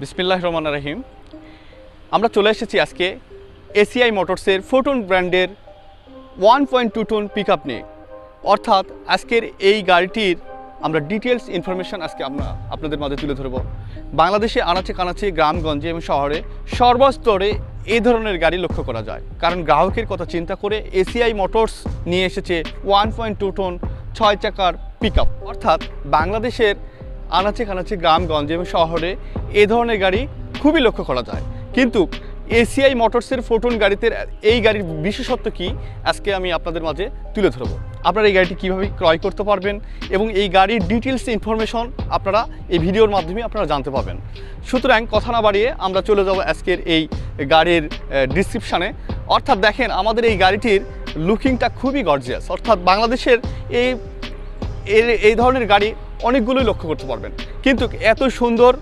বিসমিল্লাহ রহমান রাহিম। আমরা চলে এসেছি আজকে এসিআই মোটরসের ফোটন ব্র্যান্ডের one point two ton pick up নিয়ে। অর্থাৎ আজকের এই গাড়িটির আমরা ডিটেলস ইনফরমেশন আজকে আমরা আপনাদের মাঝে তুলে ধরব। বাংলাদেশে আনাচে কানাচে, গ্রামগঞ্জে এবং শহরে সর্বস্তরে এই ধরনের গাড়ি লক্ষ্য করা যায়। কারণ গ্রাহকের কথা চিন্তা করে এসিআই মোটরস নিয়ে এসেছে ওয়ান পয়েন্ট টু টন ছয় চাকার পিক অর্থাৎ বাংলাদেশের আনাচে কানাচে গ্রামগঞ্জে এবং শহরে এ ধরনের গাড়ি খুবই লক্ষ্য করা যায়। কিন্তু এসিআই মোটরসের ফোটন গাড়িতে এই গাড়ির বিশেষত্ব কি? আজকে আমি আপনাদের মাঝে তুলে ধরব। আপনারা এই গাড়িটি কীভাবে ক্রয় করতে পারবেন এবং এই গাড়ির ডিটেলস ইনফরমেশন আপনারা এই ভিডিওর মাধ্যমে আপনারা জানতে পারবেন। সুতরাং কথা না বাড়িয়ে আমরা চলে যাব আজকের এই গাড়ির ডিসক্রিপশানে অর্থাৎ দেখেন, আমাদের এই গাড়িটির লুকিংটা খুবই গর্জিয়াস অর্থাৎ বাংলাদেশের এই এই ধরনের গাড়ি অনেকগুলোই লক্ষ্য করতে পারবেন। কিন্তু এত সুন্দর